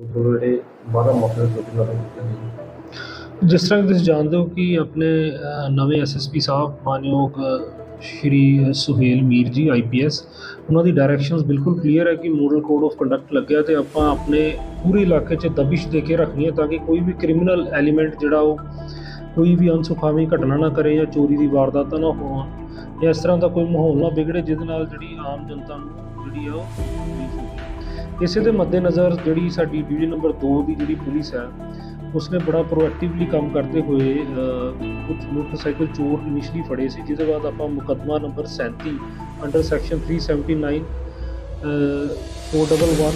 ਜਿਹੜੇ 12 ਮੌਕੇ ਤੇ ਨਾਲ ਜਿਸ ਤਰ੍ਹਾਂ ਕਿ ਤੁਸੀਂ ਜਾਣਦੇ ਹੋ ਕਿ ਆਪਣੇ ਅ, ਨਵੇਂ ਐਸਐਸਪੀ ਸਾਹਿਬ ਮਾਨਯੋਗ ਸ਼੍ਰੀ ਸੁਹੇਲ ਮੀਰ ਜੀ ਆਈਪੀਐਸ ਉਹਨਾਂ ਦੀ ਡਾਇਰੈਕਸ਼ਨਸ ਬਿਲਕੁਲ ਕਲੀਅਰ ਹੈ ਕਿ ਮੋਡਲ ਕੋਡ ਆਫ ਕੰਡਕਟ ਲੱਗਿਆ ਤੇ ਆਪਾਂ ਆਪਣੇ ਪੂਰੇ ਇਲਾਕੇ 'ਚ ਦਬਿਸ਼ ਦੇ ਕੇ ਰੱਖਣੀ ਹੈ ਤਾਂ ਕਿ ਕੋਈ ਵੀ ਕ੍ਰਿਮੀਨਲ ਐਲੀਮੈਂਟ ਜਿਹੜਾ ਉਹ ਕੋਈ ਵੀ ਅਨਸੁਖਾਵੀ ਘਟਨਾ ਨਾ ਕਰੇ ਜਾਂ ਚੋਰੀ ਦੀ ਵਾਰਦਾਤਾਂ ਨਾ ਹੋਣ ਜਾਂ ਇਸ ਤਰ੍ਹਾਂ ਦਾ ਕੋਈ ਮਾਹੌਲ ਨਾ ਵਿਗੜੇ ਜਿਹਦੇ ਨਾਲ ਜਿਹੜੀ ਆਮ ਜਨਤਾ ਨੂੰ ਜਿਹੜੀ ਆ ਉਹ ਤਕਲੀਫ ਹੋਵੇ ਇਸੇ ਦੇ ਮੱਦੇਨਜ਼ਰ ਜਿਹੜੀ ਸਾਡੀ ਡਿਵੀਜ਼ਨ ਨੰਬਰ 2 ਦੀ ਜਿਹੜੀ ਪੁਲਿਸ ਹੈ ਉਸਨੇ ਬੜਾ ਪ੍ਰੋਐਕਟਿਵਲੀ ਕੰਮ ਕਰਦੇ ਹੋਏ ਕੁਝ ਮੋਟਰਸਾਈਕਲ ਚੋਰ ਇਨੀਸ਼ੀਅਲੀ ਫੜੇ ਸੀ ਜਿਹਦੇ ਬਾਅਦ ਆਪਾਂ ਮੁਕੱਦਮਾ ਨੰਬਰ 37 ਅੰਡਰ ਸੈਕਸ਼ਨ 379 ਅ, 411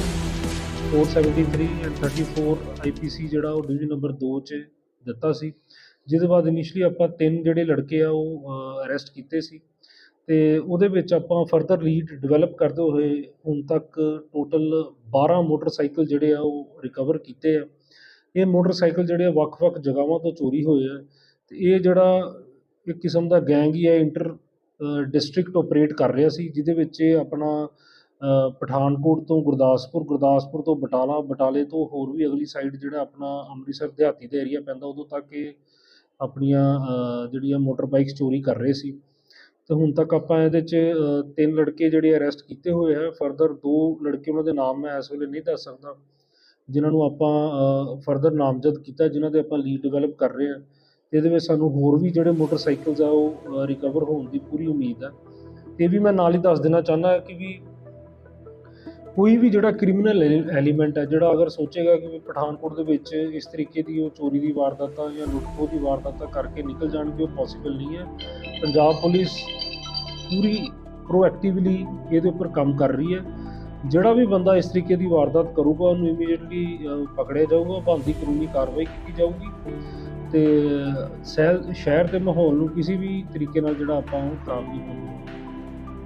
473 ਐਂਡ 34 ਆਈਪੀਸੀ ਜਿਹੜਾ ਉਹ ਡਿਵੀਜ਼ਨ ਨੰਬਰ 2 ਚ ਦਿੱਤਾ ਸੀ। ਜਿਹਦੇ ਬਾਅਦ ਇਨੀਸ਼ੀਅਲੀ ਆਪਾਂ ਤਿੰਨ ਜਿਹੜੇ ਲੜਕੇ ਆ ਉਹ ਅਰੈਸਟ ਕੀਤੇ ਸੀ। ਤੇ ਉਹਦੇ ਵਿੱਚ ਆਪਾਂ ਫਰਦਰ ਲੀਡ ਡਿਵੈਲਪ ਕਰਦੇ ਹੋਏ ਹੁਣ ਤੱਕ ਟੋਟਲ 12 ਮੋਟਰਸਾਈਕਲ ਜਿਹੜੇ ਆ ਉਹ ਰਿਕਵਰ ਕੀਤੇ ਆ। ਇਹ ਮੋਟਰਸਾਈਕਲ ਜਿਹੜੇ ਆ ਵੱਖ-ਵੱਖ ਜਗ੍ਹਾਵਾਂ ਤੋਂ ਚੋਰੀ ਹੋਏ ਆ ਤੇ ਇਹ ਜਿਹੜਾ ਇੱਕ ਕਿਸਮ ਦਾ ਗੈਂਗ ਹੀ ਹੈ ਇੰਟਰ ਡਿਸਟ੍ਰਿਕਟ ਆਪਰੇਟ ਕਰ ਰਿਹਾ ਸੀ, ਜਿਹਦੇ ਵਿੱਚ ਇਹ ਆਪਣਾ ਪਠਾਨਕੋਟ ਤੋਂ ਗੁਰਦਾਸਪੁਰ ਗੁਰਦਾਸਪੁਰ ਤੋਂ ਬਟਾਲਾ, ਬਟਾਲੇ ਤੋਂ ਹੋਰ ਵੀ ਅਗਲੀ ਸਾਈਡ ਜਿਹੜਾ ਆਪਣਾ ਅੰਮ੍ਰਿਤਸਰ, ਦਿਹਾਤੀ ਦਾ ਏਰੀਆ ਪੈਂਦਾ, ਉਦੋਂ ਤੱਕ ਇਹ ਆਪਣੀਆਂ ਜਿਹੜੀਆਂ ਮੋਟਰ ਬਾਈਕਸ ਚੋਰੀ ਕਰ ਰਹੇ ਸੀ। ਤੇ ਹੁਣ ਤੱਕ ਆਪਾਂ ਇਹਦੇ 'ਚ ਤਿੰਨ ਲੜਕੇ ਜਿਹੜੇ ਅਰੈਸਟ ਕੀਤੇ ਹੋਏ ਹੈ ਫਰਦਰ ਦੋ ਲੜਕੇ ਉਹਨਾਂ ਦੇ ਨਾਮ ਮੈਂ ਇਸ ਵੇਲੇ ਨਹੀਂ ਦੱਸ ਸਕਦਾ। ਜਿਨ੍ਹਾਂ ਨੂੰ ਆਪਾਂ ਫਰਦਰ ਨਾਮਜ਼ਦ ਕੀਤਾ, ਜਿਨ੍ਹਾਂ ਦੇ ਆਪਾਂ ਲੀਡ ਡਿਵੈਲਪ ਕਰ ਰਹੇ ਹਾਂ ਤੇ ਇਹਦੇ ਵਿੱਚ ਸਾਨੂੰ ਹੋਰ ਵੀ ਜਿਹੜੇ ਮੋਟਰਸਾਈਕਲਸ ਆ, ਉਹ ਰਿਕਵਰ ਹੋਣ ਦੀ ਪੂਰੀ ਉਮੀਦ ਹੈ ਤੇ ਇਹ ਵੀ ਮੈਂ ਨਾਲ ਹੀ ਦੱਸ ਦੇਣਾ ਚਾਹੁੰਦਾ ਕਿ ਵੀ ਕੋਈ ਵੀ ਜਿਹੜਾ ਕ੍ਰਿਮੀਨਲ ਐਲੀਮੈਂਟ ਹੈ ਜਿਹੜਾ ਅਗਰ ਸੋਚੇਗਾ ਕਿ ਵੀ ਪਠਾਨਕੋਟ ਦੇ ਵਿੱਚ ਇਸ ਤਰੀਕੇ ਦੀ ਉਹ ਚੋਰੀ ਦੀ ਵਾਰਦਾਤਾਂ ਜਾਂ ਲੁੱਟਖੋ ਦੀ ਵਾਰਦਾਤਾਂ ਕਰਕੇ ਨਿਕਲ ਜਾਣਗੇ, ਉਹ ਪੋਸੀਬਲ ਨਹੀਂ ਹੈ। ਪੰਜਾਬ ਪੁਲਿਸ ਪੂਰੀ ਪ੍ਰੋਐਕਟਿਵਲੀ ਇਹਦੇ ਉੱਪਰ ਕੰਮ ਕਰ ਰਹੀ ਹੈ। ਜਿਹੜਾ ਵੀ ਬੰਦਾ ਇਸ ਤਰੀਕੇ ਦੀ ਵਾਰਦਾਤ ਕਰੂਗਾ, ਉਹਨੂੰ ਇਮੀਡੀਏਟਲੀ ਪਕੜਿਆ ਜਾਊਗਾ, ਬਣਦੀ ਕਾਨੂੰਨੀ ਕਾਰਵਾਈ ਕੀਤੀ ਜਾਊਗੀ ਤੇ ਸੈਲ ਸ਼ਹਿਰ ਦੇ ਮਾਹੌਲ ਨੂੰ ਕਿਸੇ ਵੀ ਤਰੀਕੇ ਨਾਲ ਜਿਹੜਾ ਆਪਾਂ ਉਹ ਖਰਾਬ ਨਹੀਂ ਹੋਣ